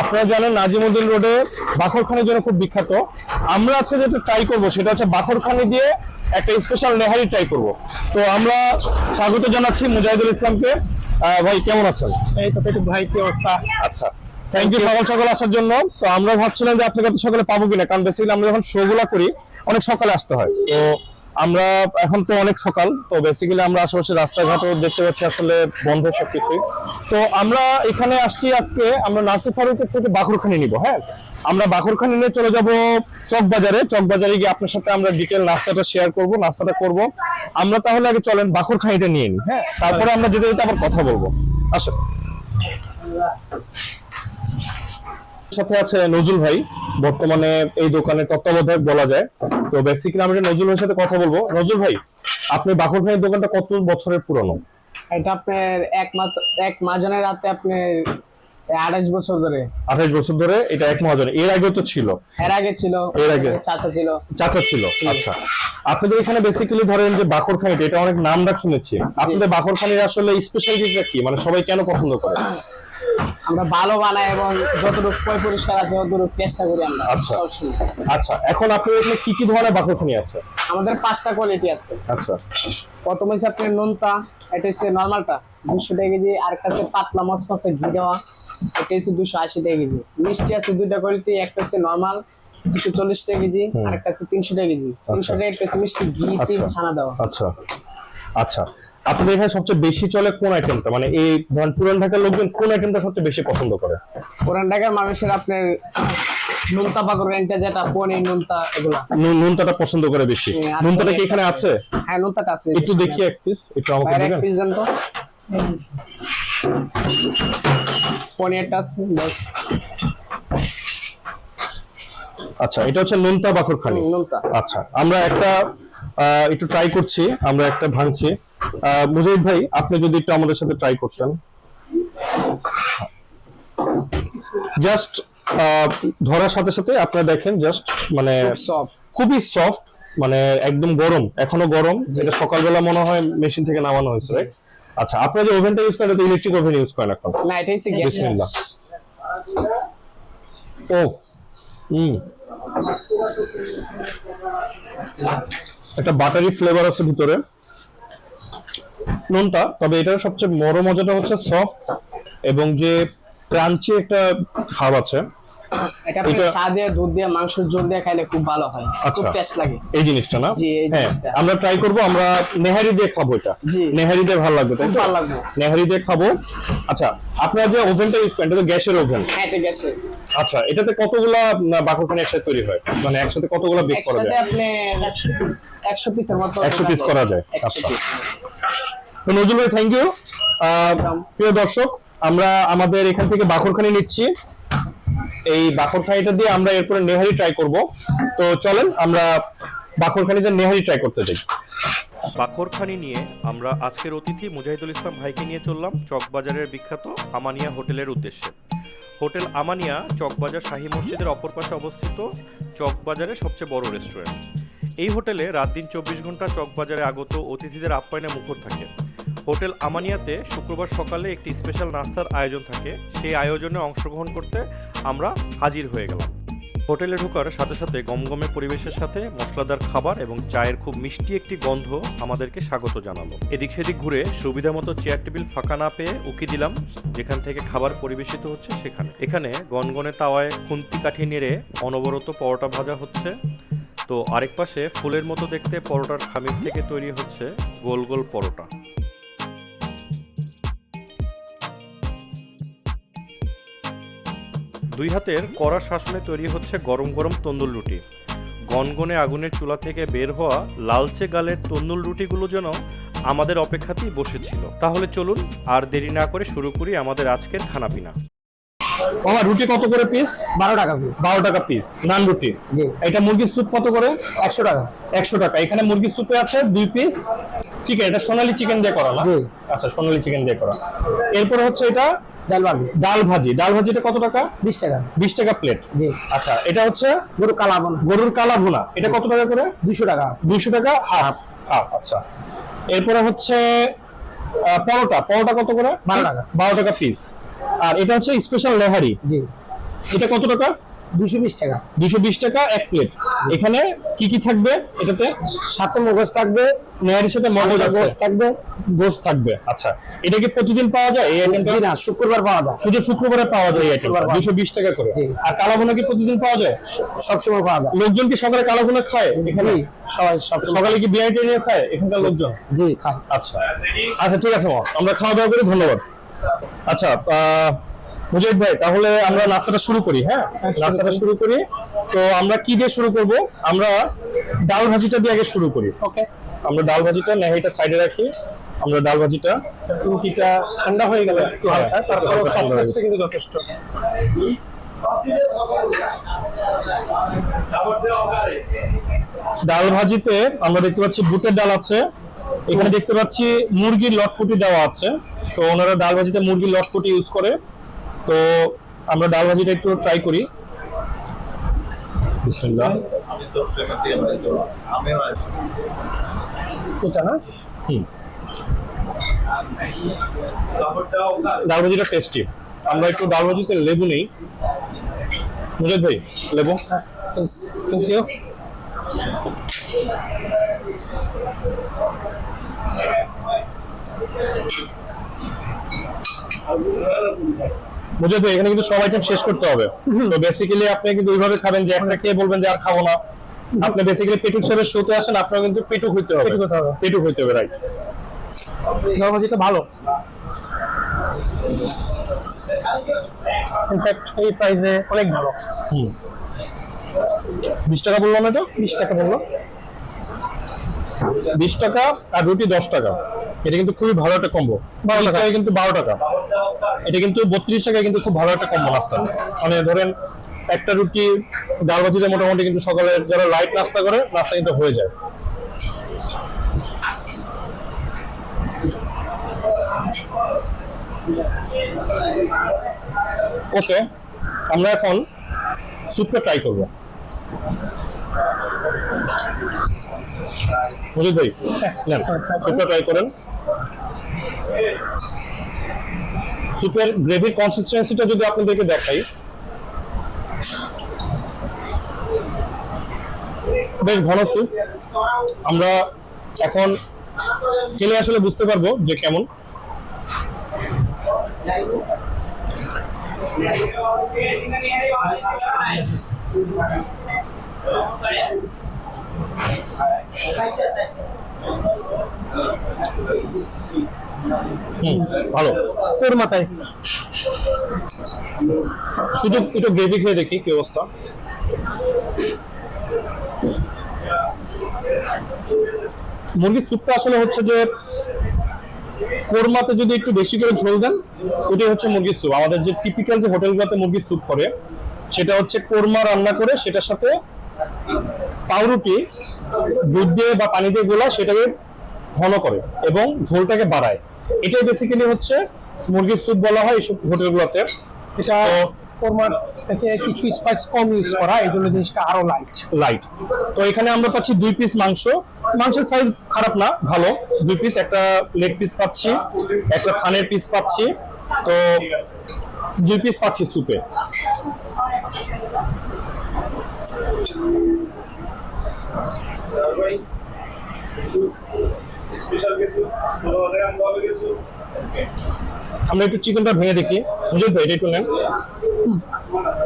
আপনারা জানেন নাজিমুদ্দিন রোডে বাখরখানির জন্য খুব বিখ্যাত। আমরা আজকে যেটা ট্রাই করব সেটা হচ্ছে বাখরখানি দিয়ে একটা স্পেশাল নেহারি ট্রাই করব। তো আমরা স্বাগত জানাচ্ছি মুজাহিদুল ইসলামকে। ভাই কেমন আছেন? এই তো পেটুক ভাই কি অবস্থা? আচ্ছা। থ্যাংক ইউ সকাল সকাল আসার জন্য। তো আমরা ভাবছিলাম যে আপনাকে তো সকালে পাবো কিনা কারণ বেসিক্যালি আমরা যখন শো গুলা করি অনেক সকালে আসতে হয়। তো আমরা এখন তো অনেক সকাল, তো বেসিক্যালি আমরা আশেপাশে রাস্তাঘাটও দেখতে পাচ্ছি আসলে বন্ধ সবকিছুই তো আমরা এখানে আসছি আজকে, আমরা নাসির ফারুকের থেকে বাকরখানি নিব হ্যাঁ? আমরা বাকরখানি নিয়ে চলে যাব চক বাজারে চক বাজারে গিয়ে আপনার সাথে আমরা ডিটেল নাস্তাটা শেয়ার করব নাস্তাটা করব। আমরা তাহলে আগে চলেন বাকরখানিটা নিয়ে নিই হ্যাঁ? তারপরে আমরা যেতে যেতে আবার কথা বলব। আসেন। সাথে আছে নজরুল ভাই। বর্তমানে এই দোকানের তত্ত্বাবধায়ক বলা যায়। তো বেসিক্যালি আমরা নজরুল ভাইয়ের সাথে কথা বলব। নজরুল ভাই আপনি বাকুর ভাইয়ের দোকানটা কত বছরের পুরনো? এটা আপনার এক মাস এক মাঝানের রাতে আপনি আঠাশ বছর ধরে। আঠাশ বছর ধরে এটা এক মহাজন এর আগেও তো ছিল। এর আগে ছিল। এর আগে? চাচা ছিল। চাচা ছিল আচ্ছা। আপনাদের এখানে বেসিক্যালি ধরেন যে বাকরখানিটা এটা অনেক নাম ডাক শুনেছি। আপনাদের বাকরখানির আসলে স্পেশালিটিটা কি? মানে সবাই কেন পছন্দ করে? আমরা ভালো বানাই এবং যতটুকু পয় পরিষ্কার আছে ততটুকু চেষ্টা করি আমরা আচ্ছা। আচ্ছা এখন আপনাদের এখানে কি কি ধরনের বাকরখানি আছে? আমাদের পাঁচটা কোয়ালিটি আছে। আচ্ছা। প্রথম হচ্ছে আপনার নোনতা এটা হচ্ছে নর্মালটা দুশো টাকা কেজি আর একটা হচ্ছে পাতলা মসমসে ঘি দেওয়া এটা হচ্ছে দুশো আশি টাকা কেজি। মিষ্টি আছে দুইটা কোয়ালিটি একটা হচ্ছে নর্মাল দুশো চল্লিশ টাকা কেজি আর একটা হচ্ছে তিনশো টাকা কেজি। তিনশো টাকা একটা হচ্ছে মিষ্টি ঘি তিন আচ্ছা। ছানা দেওয়া। আচ্ছা। আচ্ছা। আপনাদের এখানে সবচেয়ে বেশি চলে কোন আইটেমটা মানে এই ধরেন পুরান ঢাকার লোকজন কোন আইটেমটা সবচেয়ে বেশি পছন্দ করে? পুরান ঢাকার মানুষের আপনার নুনতা পাকর রেন্টটা যেটা পনির নুনতা এগুলা। নুনতাটা পছন্দ করে বেশি। হ্যাঁ, নুনতাটা কি এখানে আছে। হ্যাঁ নুনতাটা আছে। একটু দেখি এক পিস একটু আমাকে বাইরে এক পিস দেন তো। পনিরটা আছে বাস আচ্ছা এটা হচ্ছে নুনতা বাখরখানি নুনতা। আচ্ছা আমরা একটা একটু ট্রাই করছি আমরা একটা ভাঙছি। মুজাহিদ ভাই আপনি যদি একটু আমাদের সাথে ট্রাই করতেন। জাস্ট ধরার সাথে সাথে আপনারা দেখেন জাস্ট মানে খুবই সফট মানে একদম গরম এখনও গরম যেটা সকালবেলা মনে হয় মেশিন থেকে নামানো হয়েছে? আচ্ছা আপনারা যে ওভেনটা ইউজ করেন ইলেকট্রিক ওভেন ইউজ করেন এখন। না এটা হচ্ছে গ্যাস বিসমিল্লাহ। ও হুম। একটা বাটারি ফ্লেভার আছে ভিতরে। নুনটা তবে এটার সবচেয়ে বড় মজাটা হচ্ছে সফট এবং যে ক্রাঞ্চি একটা ভাব আছে। এটা আপনি চা দিয়ে দুধ দিয়ে মাংসের ঝোল দিয়ে খাইলে খুব ভালো হয়। খুব আচ্ছা। টেস্ট লাগে। এই জিনিসটা না? জি, এই হ্যাঁ জিনিসটা। আমরা ট্রাই করব আমরা নেহারি দিয়ে খাব এটা। জি। নেহারি দিয়ে ভালো লাগবে তাই ভালো লাগবে। নেহারি দিয়ে খাব। আচ্ছা আপনারা যে ওভেনটা ইউজ করেন এটা তো গ্যাসের ওভেন। হ্যাঁ এটা গ্যাসে আচ্ছা এটাতে কতগুলা বাকরখানি একসাথে তৈরি হয়? মানে একসাথে কতগুলা বেক করা একসাথে আপনি একশো পিসের মতো 100 piece করা যায়, আচ্ছা। তো নজরুল ভাই থ্যাংক ইউ প্রিয় দর্শক আমরা আমাদের এখান থেকে বাকরখানি নিচ্ছি। এই বাকরখানিটা দিয়ে আমরা এরপরে নেহারি ট্রাই করব। তো চলেন আমরা বাকরখানিতে নেহারি ট্রাই করতে যাই। বাকরখানি নিয়ে আমরা আজকের অতিথি মুজাহিদুল ইসলাম ভাইকে নিয়ে চললাম চকবাজারের বিখ্যাত আমানিয়া হোটেলের উদ্দেশ্যে। হোটেল আমানিয়া চকবাজার শাহী মসজিদের অপর পাশে অবস্থিত চকবাজারের সবচেয়ে বড় রেস্টুরেন্ট এই হোটেলে রাত দিন চব্বিশ ঘণ্টা চকবাজারে আগত অতিথিদের আপ্যায়নে মুখর থাকে। হোটেল আমানিয়াতে শুক্রবার সকালে একটি স্পেশাল নাস্তার আয়োজন থাকে। সেই আয়োজনে অংশগ্রহণ করতে আমরা হাজির হয়ে গেলাম। হোটেলে ঢোকার সাথে সাথে গমগমে পরিবেশের সাথে মশলাদার খাবার এবং চায়ের খুব মিষ্টি একটি গন্ধ আমাদেরকে স্বাগত জানালো। এদিক সেদিক ঘুরে সুবিধা মতো চেয়ার টেবিল ফাঁকা না পেয়ে উকি দিলাম, যেখান থেকে খাবার পরিবেশিত হচ্ছে সেখানে। এখানে গনগনে তাওয়ায় খুন্তি কাঠি নেড়ে অনবরত পরোটা ভাজা হচ্ছে। তো আরেক পাশে ফুলের মতো দেখতে পরোটার খামির থেকে তৈরি হচ্ছে গোল গোল পরোটা। দুই হাতের কড়া শাসনে তৈরি হচ্ছে গরম গরম তন্দুর রুটি। গনগনে আগুনের চুলা থেকে বের হওয়া লালচে গালের তন্দুর রুটিগুলো যেন আমাদের অপেক্ষাতেই বসেছিল। তাহলে চলুন আর দেরি না করে শুরু করি আমাদের আজকের খানাপিনা মামা রুটি কত করে পিস বারো টাকা পিস বারো টাকা পিস নান রুটি? এটা মুরগির স্যুপ কত করে? একশো টাকা। একশো টাকা। এখানে মুরগির স্যুপে আছে দুই পিস চিকেন এটা সোনালি চিকেন দিয়ে করা না? আচ্ছা সোনালি চিকেন দিয়ে করা। এরপরে হচ্ছে এটা ডাল ভাজি। ডাল ভাজি। ডাল ভাজিটা কত টাকা? বিশ টাকা। বিশ টাকা প্লেট জি। আচ্ছা এটা হচ্ছে গরুর কালা বোনা গরুর কালা ভুনা। এটা কত টাকা করে? 200 টাকা। দুইশো টাকা হাফ হাফ আচ্ছা। এরপরে হচ্ছে পরোটা। পরোটা কত করে? বারো Piece? টাকা। বারো টাকা পিস আর এটা হচ্ছে স্পেশাল লেহারি। জি। এটা কত টাকা? দুশো বিশ টাকা। দুশো বিশ টাকা এক প্লেট এখানে কি কি থাকবে? এটাতে সাথে মগজ থাকবে নেহারির সাথে মগজ আছে। গোস থাকবে। থাকবে আচ্ছা। এটা কি প্রতিদিন পাওয়া যায়? এই আইটেমটা না শুক্রবার পাওয়া যায়। শুধু শুক্রবারে পাওয়া যায় এই আইটেমটা শুক্রবার পাওয়া দুশো বিশ টাকা করে। আর কালাভুনা কি প্রতিদিন পাওয়া যায়? সবসময় পাওয়া যায়। লোকজন কি সকালে কালাভুনা খায় এখানে? সবাই সব সকালে কি বিআইটি নিয়ে খায় এখানকার লোকজন? জি খাই আচ্ছা। আচ্ছা ঠিক আছে আমরা খাওয়া দাওয়া করি ধন্যবাদ। আচ্ছা আহ, মুজাহিদ ভাই তাহলে আমরা নাস্তাটা শুরু করি হ্যাঁ? নাস্তাটা শুরু করি। তো আমরা কি দিয়ে শুরু করব? আমরা ডাল ভাজিটা দিয়ে আগে শুরু করি। ওকে। আমরা ডাল ভাজিটা নেহাইটা সাইডে রাখি। আমরা ডাল ভাজিটা রুটিটা ঠান্ডা হয়ে গেল একটু হ্যাঁ, হালকা তারপরে হয়ে সফটনেসটা কিন্তু যথেষ্ট। ডাল ভাজিতে আমরা দেখতে পাচ্ছি বুটের ডাল আছে। এখানে দেখতে পাচ্ছি মুরগির লটপটি দেওয়া আছে। তো ওনারা ডাল ভাজিতে মুরগির লটপটি ইউজ করে। তো আমরা ডাল ভাজিটা একটু ট্রাই করি। বিসমিল্লাহ। না হুম। ডাল ভাজিটা টেস্টি আমরা একটু ডাল ভাজিতে লেবু নেই। মুজাদ ভাই লেবু? থ্যাংক ইউ মুজাদ তো এখানে কিন্তু সব আইটেম শেষ করতে হবে। তো বেসিক্যালি আপনি কিন্তু ওইভাবে খাবেন যে একটা খেয়ে বলবেন যে আর খাব না। আপনি বেসিক্যালি পেটুক সাহেবের শোতে আসেন আপনার কিন্তু পেটুক হইতে হবে। পেটুক হতে হবে। পেটুক হইতে হবে রাইট নরমালিটা ভালো। ইনফ্যাক্ট এই প্রাইসে অনেক ভালো। হুম। বিশ টাকা বললাম এটা? বিশ টাকা বলল। বিশ টাকা আর রুটি দশ টাকা। এটা কিন্তু খুবই ভালো একটা কম্বো বারো টাকায় কিন্তু বারো টাকা। এটা কিন্তু বত্রিশ টাকায় কিন্তু খুব ভালো একটা কম্বো নাস্তা। মানে ধরেন একটা রুটি ডাল ভাজিতে মোটামুটি কিন্তু সকালে যারা লাইট নাস্তা করে নাস্তা কিন্তু হয়ে যায়। ওকে আমরা এখন স্যুপটা ট্রাই করব। মুজিদ ভাই, নেন স্যুপটা ট্রাই করেন। স্যুপের গ্রেভির কনসিস্টেন্সিটা যদি আপনাদেরকে দেখাই। বেশ ঘন স্যুপ আমরা এখন খেলে আসলে বুঝতে পারব যে কেমন। হুম ভালো। তোর মাথায়। শুধু একটু গ্রেভি খেয়ে দেখি কি অবস্থা। মুরগির স্যুপটা আসলে হচ্ছে যে কোরমাতে যদি একটু বেশি করে ঝোল দেন ওটাই হচ্ছে মুরগির স্যুপ আমাদের যে টিপিক্যাল যে হোটেলগুলোতে মুরগির স্যুপ করে সেটা হচ্ছে কোরমা রান্না করে সেটার সাথে পাউরুটি দুধ দিয়ে বা পানি দিয়ে গোলা সেটাকে ঘন করে এবং ঝোলটাকে বাড়ায়। এটাই বেসিক্যালি হচ্ছে মুরগির স্যুপ বলা হয় এইসব হোটেলগুলোতে। এটা কোরমার থেকে কিছু স্পাইস কম ইউজ করা এই জন্য জিনিসটা আরও লাইট লাইট তো এখানে আমরা পাচ্ছি দুই পিস মাংস। মাংসের সাইজ খারাপ না ভালো। দুই পিস একটা লেগ পিস পাচ্ছি একটা থানের পিস পাচ্ছি। তো দুই পিস পাচ্ছি সুপে আমরা একটু চিকেনটা ভেঙে দেখি। বুঝলি এটা একটু নেন।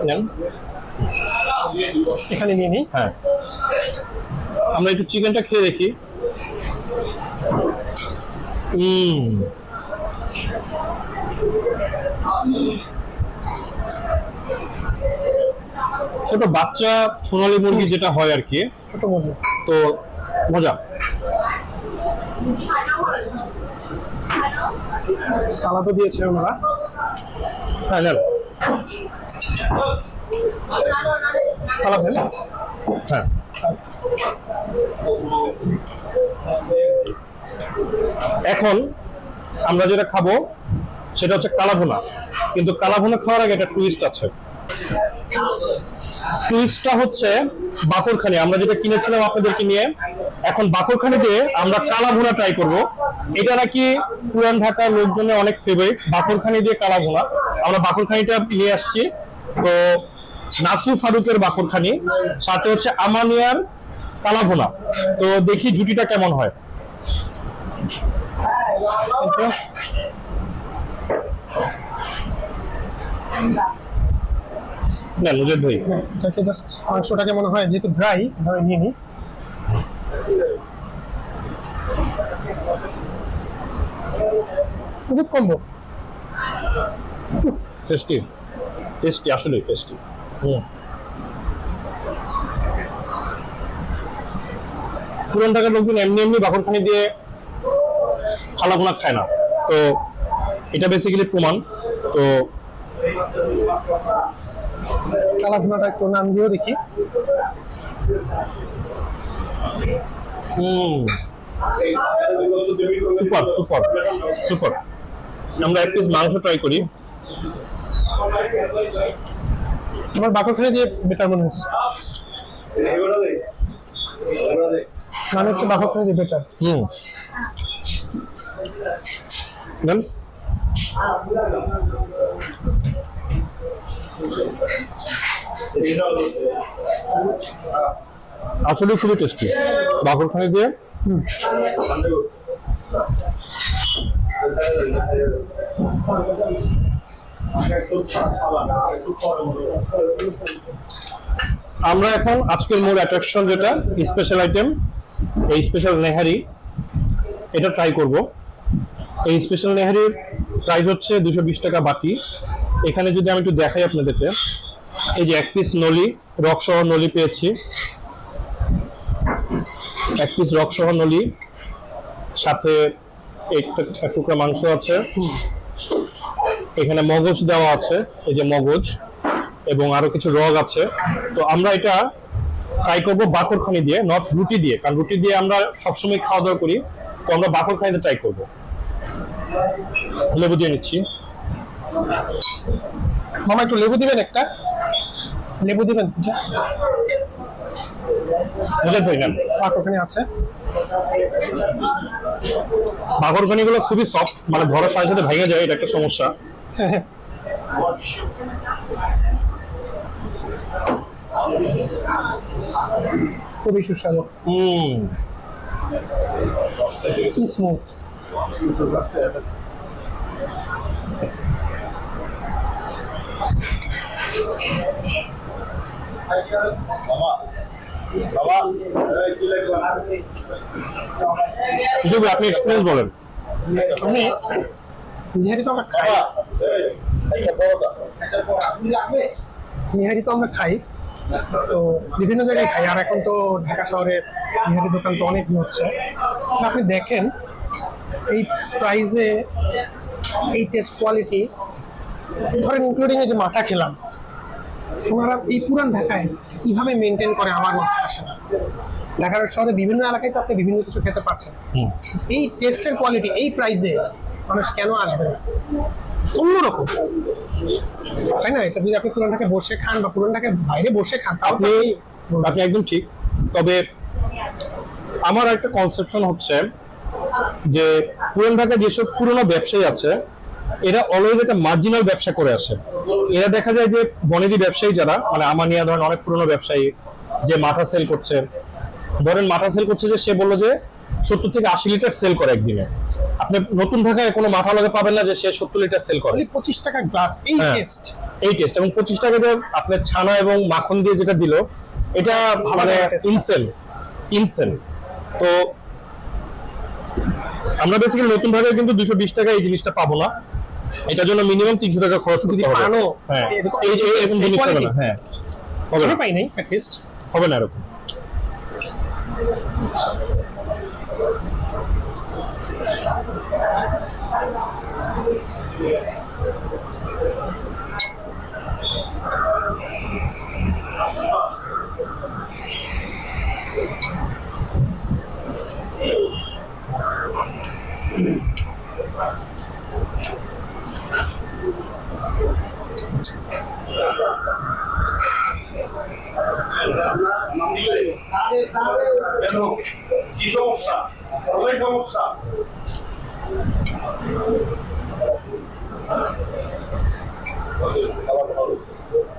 নেন। এখানে নিয়ে নিই। হ্যাঁ। আমরা একটু চিকেনটা খেয়ে দেখি। উম। ছোট বাচ্চা সোনালি মুরগি যেটা হয় আর কি। ছোট মুরগি। তো মজা। সালাদও দিয়েছে ওনারা। হ্যাঁ নেন। সালাদ দেন। হ্যাঁ। এখন আমরা যেটা খাব সেটা হচ্ছে কালাভুনা। কিন্তু কালাভুনা খাওয়ার আগে একটা টুইস্ট আছে। টুইস্টটা হচ্ছে বাকরখানি। আমরা যেটা কিনেছিলাম আপনাদেরকে নিয়ে, এখন বাকরখানি দিয়ে আমরা কালাভুনা ট্রাই করব। এটা নাকি পুরান ঢাকার লোকজনের অনেক ফেভারিট বাকরখানি দিয়ে কালা কালাভুনা। আমরা বাকরখানিটা নিয়ে আসছি। তো নাসু ফারুকের বাকরখানি, সাথে হচ্ছে আমানিয়ার কালা কালাভুনা। তো দেখি জুটিটা কেমন হয়। না নুজের ভাই এটাকে জাস্ট মাংসটাকে মনে হয় যেহেতু ড্রাই এভাবে নিয়ে নিই খুব কম্বো টেস্টি টেস্টি আসলে টেস্টি হুম। পুরান ঢাকার লোকজন এমনি এমনি বাকরখানি দিয়ে খালাগুনা খায় না। তো এটা বেসিক্যালি প্রমাণ। তো ভুনাটা একটু নাম দিয়েও দেখি। Super super super. আমরা এক পিস মাংস ট্রাই করি। আমার বাকরখানি দিয়ে বেটার মনে হচ্ছে। মানে হচ্ছে বাকরখানি দিয়ে বেটার হুম। দেন আসলে খুবই টেস্টি বাকরখানি দিয়ে? আমরা এখন আজকের মূল অ্যাট্রাকশন যেটা স্পেশাল আইটেম এই স্পেশাল নেহারি, এটা ট্রাই করব। এই স্পেশাল নেহারির প্রাইস হচ্ছে দুশো টাকা বাটি। এখানে যদি আমি একটু দেখাই আপনাদেরকে। এই যে এক পিস নলি রক সহ নলি পেয়েছি। এক পিস রক সহ নলি, সাথে একটা এক টুকরা মাংস আছে। এখানে মগজ দেওয়া আছে, এই যে মগজ, এবং আরও কিছু রগ আছে। তো আমরা এটা ট্রাই করব বাকরখানি দিয়ে নট রুটি দিয়ে, কারণ রুটি দিয়ে আমরা সবসময় খাওয়া দাওয়া করি, তো আমরা বাকরখানিতে ট্রাই করব। লেবু দিয়ে নিচ্ছি। মামা, একটু লেবু দিবেন একটা? লেবু দিবেন ভাই নেন বাকরখানি আছে। বাকরখানি গুলো খুবই সফট মানে ধরার সাথে সাথে ভেঙে যায় এটা একটা সমস্যা। খুবই সুস্বাদু। হুম। কি স্মুথ হিসেবে আপনি এক্সপিরিয়েন্স বলেন। আমি নিহারি তো আমরা খাই। নিহারি তো আমরা খাই। তো বিভিন্ন জায়গায় খাই আর এখন তো ঢাকা শহরে নিহারি দোকান তো অনেক হচ্ছে। তো আপনি দেখেন এই প্রাইজে এই টেস্ট কোয়ালিটি ধরেন ইনক্লুডিং এই যে মাটা খেলাম ওনারা এই পুরান ঢাকায় কীভাবে মেনটেন করে আমার মাথায় আসে না ঢাকার শহরে বিভিন্ন এলাকায় তো আপনি বিভিন্ন কিছু খেতে পারছেন। এই টেস্টের কোয়ালিটি এই প্রাইসে মানুষ কেন আসবে না? অন্যরকম। তাই না? এটা যদি আপনি পুরানটাকে বসে খান বা পুরানটাকে বাইরে বসে খান আপনি আপনি একদম ঠিক। তবে আমার একটা কনসেপশন হচ্ছে যে পুরান ঢাকায় যেসব পুরনো ব্যবসায়ী আছে এরা অলওয়েজ একটা মার্জিনাল ব্যবসা করে আসে। এরা দেখা যায় যে বনেদি ব্যবসায়ী যারা মানে আমানিয়া ধরেন অনেক পুরনো ব্যবসায়ী যে মাথা সেল করছে। ধরেন মাথা সেল করছে যে সে বলল যে সত্তর থেকে আশি লিটার সেল করে একদিনে। আপনি নতুন ঢাকায় কোনো মাথা লাগে পাবেন না যে সে সত্তর লিটার সেল করে। পঁচিশ টাকা গ্লাস এই হ্যাঁ। টেস্ট এই টেস্ট এবং পঁচিশ টাকা দিয়ে আপনার ছানা এবং মাখন দিয়ে যেটা দিল এটা মানে। ইনসেল ইনসেল তো আমরা বেসিক্যালি নতুন ভাবে কিন্তু দুশো বিশ টাকা এই জিনিসটা পাবো না। এটার জন্য মিনিমাম তিনশো টাকা খরচ করতে হবে। হ্যাঁ। এরকম- জিনিস হবে না। হ্যাঁ। হবে না। পাই নাই অ্যাটলিস্ট হবে না এরকম কেন কি সমস্যা অনেক সমস্যা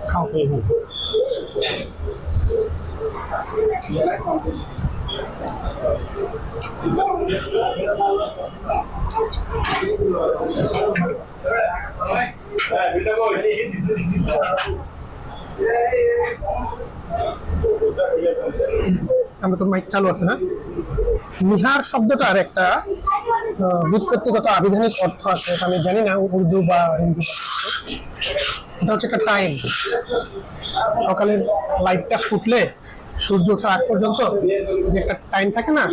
খাও হ্যাঁ বিটা কই তো মাইক চালু আছে না? নিহার শব্দটার একটা ব্যুৎপত্তিগত আবিধানিক অর্থ আছে আমি জানি না উর্দু বা হিন্দি। এটা হচ্ছে একটা টাইম সকালের লাইটটা ফুটলে সূর্য ওঠার আগ পর্যন্ত যে একটা টাইম থাকে না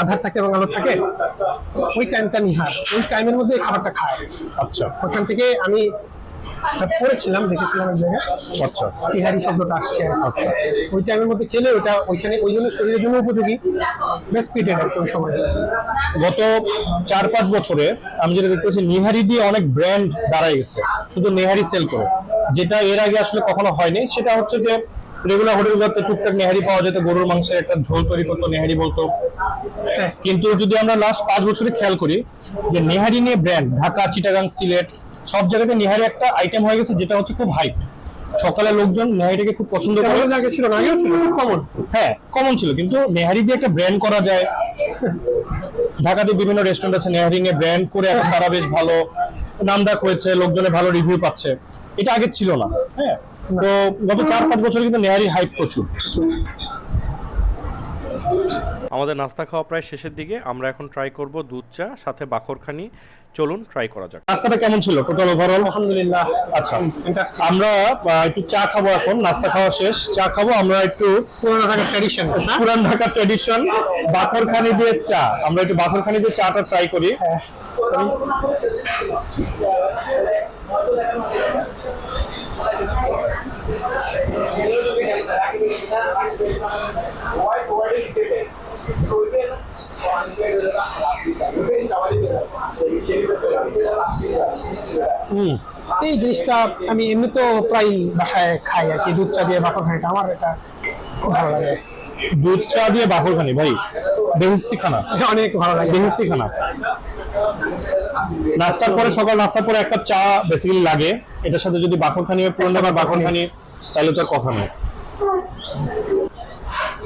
আধার থাকে এবং আলো থাকে ওই টাইমটা নিহার। ওই টাইমের মধ্যে খাবারটা খায়। আচ্ছা। ওখান থেকে আমি পড়েছিলাম দেখেছিলাম এক জায়গায়। আচ্ছা। তিহারি শব্দটা আসছে কি। ওই টাইমের মধ্যে খেলে ওটা ওইখানে ওই জন্য শরীরের জন্য উপযোগী। বেস্ট ফিটেড ওই সময়। গত চার পাঁচ বছরে আমি যেটা দেখতে পাচ্ছি নিহারি দিয়ে অনেক ব্র্যান্ড দাঁড়ায় গেছে। শুধু নেহারি সেল করে। যেটা এর আগে আসলে কখনো হয়নি। সেটা হচ্ছে যে রেগুলার হোটেলগুলোতে টুকটাক নেহারি পাওয়া যেত। গরুর মাংসের একটা ঝোল তৈরি করতো নেহারি বলতো। হ্যাঁ, কিন্তু যদি আমরা লাস্ট পাঁচ বছরে খেয়াল করি যে নেহারি নিয়ে ব্র্যান্ড ঢাকা চিটাগাং সিলেট সব জায়গাতে নেহারি একটা আইটেম হয়ে গেছে যেটা হচ্ছে খুব হাইট সকালে লোকজন নেহারিটাকে খুব পছন্দ করে। আগে ছিল না আগেও ছিল। কমন হ্যাঁ কমন ছিল কিন্তু নেহারি দিয়ে একটা ব্র্যান্ড করা যায়। ঢাকাতে বিভিন্ন রেস্টুরেন্ট আছে নেহারি নিয়ে ব্র্যান্ড করে এখন তারা বেশ ভালো নামডাক হয়েছে লোকজনের ভালো রিভিউ পাচ্ছে। এটা আগে ছিল না হ্যাঁ। তো গত চার পাঁচ বছরে কিন্তু নেহারি হাইপ প্রচুর। আমাদের নাস্তা খাওয়া প্রায় শেষের দিকে আমরা এখন ট্রাই করব দুধ চা সাথে বাখরখানি চলুন ট্রাই করা যাক। রাস্তাটা কেমন ছিল? টোটাল ওভারঅল আলহামদুলিল্লাহ আচ্ছা। আমরা একটু চা খাব এখন নাস্তা খাওয়া শেষ। চা খাব আমরা একটু পুরোনো ঢাকার ট্র্যাডিশন পুরান ঢাকার ট্রেডিশন বাকরখানি দিয়ে চা। আমরা একটু বাকরখানি দিয়ে চাটা ট্রাই করি। হুম এই জিনিসটা আমি এমনি তো প্রায় বাসায় খাই আর কি। দুধ চা দিয়ে বাফর খাইটা আমার এটা খুব ভালো লাগে। দুধ চা দিয়ে বাফর খানি? ভাই বেহিস্তি খানা অনেক ভালো লাগে। বেহিস্তি খানা নাস্তার পরে সকাল নাস্তার পরে একটা চা বেসিক্যালি লাগে। এটার সাথে যদি বাকরখানি হয় পুরনো ঢাকার বাকরখানি তাহলে তো কথা নেই।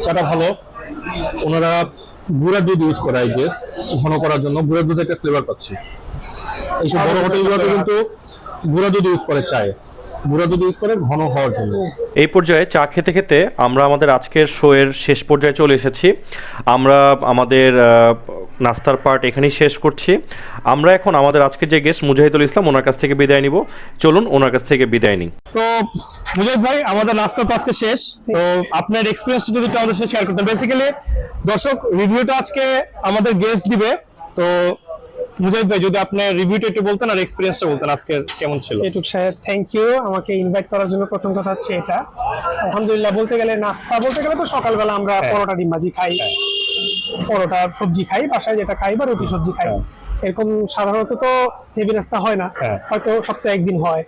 চাটা ভালো। ওনারা গুঁড়া দুধ ইউজ করে আই গেস ঘন করার জন্য। গুঁড়া দুধ একটা ফ্লেভার পাচ্ছি। এইসব বড় হোটেলগুলোতে কিন্তু গুঁড়া দুধ ইউজ করে চায়। গুঁড়া দুধ ইউজ করে ঘন হওয়ার জন্য। এই পর্যায়ে চা খেতে খেতে আমরা আমাদের আজকের শো এর শেষ পর্যায়ে চলে এসেছি। আমরা আমাদের নাস্তার পার্ট এখানেই শেষ করছি। আমরা এখন আমাদের আজকের যে গেস্ট মুজাহিদুল ইসলাম ওনার কাছ থেকে বিদায় নিব। চলুন ওনার কাছ থেকে বিদায় নিই। তো মুজাহিদ ভাই আমাদের নাস্তা তো আজকে শেষ। তো আপনার এক্সপিরিয়েন্সটা যদি একটু আমাদের সাথে শেয়ার করতেন। বেসিক্যালি দর্শক রিভিউটা আজকে আমাদের গেস্ট দিবে। তো মুজাহিদ ভাই যদি আপনি রিভিউটা একটু বলতেন আর এক্সপিরিয়েন্সটা বলতেন আজকে কেমন ছিল? এটুক সাহেব থ্যাংক ইউ আমাকে ইনভাইট করার জন্য প্রথম কথা হচ্ছে এটা। আলহামদুলিল্লাহ বলতে গেলে নাস্তা বলতে গেলে তো সকালবেলা আমরা পরোটা ডিম ভাজি খাই। পরোটা সবজি খাই বাসায় যেটা খাই বা রুটি সবজি খাই। এরকম সাধারণত তো হেভি নাস্তা হয় না। হ্যাঁ। হয়তো সপ্তাহে একদিন হয়।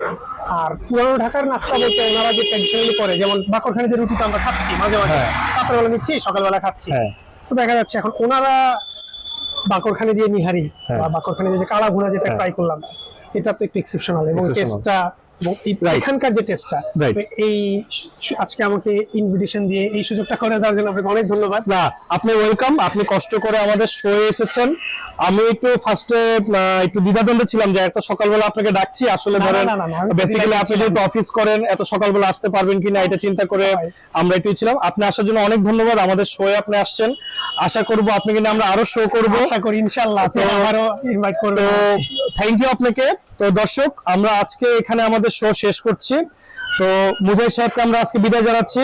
আর পুরানো ঢাকার নাস্তা বলতে ওনারা যে ট্র্যাডিশনালি করে যেমন বাকরখানিতে রুটি তো আমরা খাচ্ছি মাঝে মাঝে। হ্যাঁ। রাত্রেবেলা নিচ্ছি সকালবেলা খাচ্ছি। হ্যাঁ। তো দেখা যাচ্ছে এখন ওনারা বাকরখানি দিয়ে নিহারি হ্যাঁ। বা বাকরখানি দিয়ে যে কালা ঘোড়া যেটা হ্যাঁ। ট্রাই করলাম এটা তো একটু এক্সেপশনাল এবং টেস্টটা. এখানকার যে টেস্টটা এই আজকে আমাকে ইনভিটেশন দিয়ে এই সুযোগটা করে দেওয়ার জন্য আপনাকে অনেক ধন্যবাদ। না আপনি ওয়েলকাম আপনি কষ্ট করে আমাদের শো এসেছেন। আমি একটু ফার্স্টে একটু দ্বিধাদ্বন্দ্বে ছিলাম যে একটা সকালবেলা আপনাকে ডাকছি আসলে ধরেন বেসিক্যালি আপনি যেহেতু অফিস করেন এত সকালবেলা আসতে পারবেন কিনা এটা চিন্তা করে আমরা একটু ছিলাম। আপনি আসার জন্য অনেক ধন্যবাদ আমাদের শোয়ে আপনি আসছেন। আশা করব আপনি কিনা আমরা আরও শো করব। আশা করি ইনশাআল্লাহ আবারও ইনভাইট করব থ্যাংক ইউ আপনাকে। তো দর্শক আমরা আজকে এখানে আমাদের শো শেষ করছি। তো মুজাই সাহেবকে আমরা আজকে বিদায় জানাচ্ছি।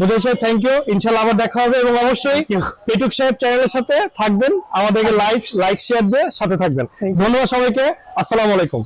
মুজাই সাহেব থ্যাংক ইউ ইনশাল্লাহ আবার দেখা হবে এবং অবশ্যই পেটুক সাহেব চ্যানেলের সাথে থাকবেন। আমাদেরকে লাইভ লাইক শেয়ার দিয়ে সাথে থাকবেন। ধন্যবাদ সবাইকে। আসসালামু আলাইকুম।